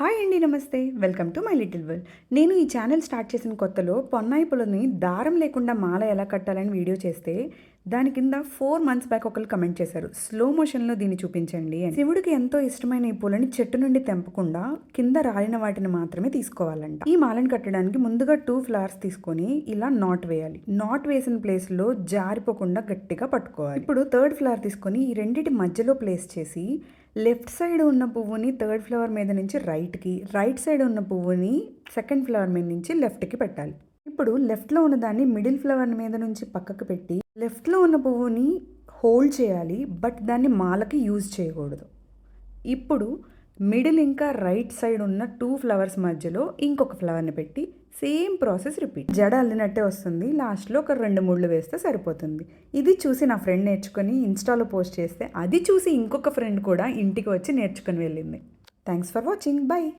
Hi అండి నమస్తే. Welcome to my little world. నేను ఈ ఛానల్ స్టార్ట్ చేసిన కొత్తలో పొన్నాయి పులని దారం లేకుండా మాల ఎలా కట్టాలని వీడియో చేస్తే దాని కింద ఫోర్ మంత్స్ బ్యాక్ ఒకరు కమెంట్ చేశారు. స్లో మోషన్లో దీన్ని చూపించండి శివుడికి ఎంతో ఇష్టమైన ఈ పూలని చెట్టు నుండి తెంపకుండా కింద రాలిన వాటిని మాత్రమే తీసుకోవాలంట. ఈ మాలను కట్టడానికి ముందుగా టూ ఫ్లవర్స్ తీసుకొని ఇలా నాట్ వేయాలి. నాట్ వేసిన ప్లేస్లో జారిపోకుండా గట్టిగా పట్టుకోవాలి. ఇప్పుడు థర్డ్ ఫ్లవర్ తీసుకొని ఈ రెండిటి మధ్యలో ప్లేస్ చేసి లెఫ్ట్ సైడ్ ఉన్న పువ్వుని థర్డ్ ఫ్లవర్ మీద నుంచి రైట్కి రైట్ సైడ్ ఉన్న పువ్వుని సెకండ్ ఫ్లవర్ మీద నుంచి లెఫ్ట్కి పెట్టాలి. ఇప్పుడు లెఫ్ట్లో ఉన్న దాన్ని మిడిల్ ఫ్లవర్ మీద నుంచి పక్కకు పెట్టి లెఫ్ట్లో ఉన్న పువ్వుని హోల్డ్ చేయాలి బట్ దాన్ని మాలకి యూజ్ చేయకూడదు. ఇప్పుడు మిడిల్ ఇంకా రైట్ సైడ్ ఉన్న టూ ఫ్లవర్స్ మధ్యలో ఇంకొక ఫ్లవర్ని పెట్టి సేమ్ ప్రాసెస్ రిపీట్. జడ అల్లినట్టే వస్తుంది. లాస్ట్లో ఒక రెండు ముళ్ళు వేస్తే సరిపోతుంది. ఇది చూసి నా ఫ్రెండ్ నేర్చుకొని ఇన్స్టాలో పోస్ట్ చేస్తే అది చూసి ఇంకొక ఫ్రెండ్ కూడా ఇంటికి వచ్చి నేర్చుకొని వెళ్ళింది. Thanks for watching. బై.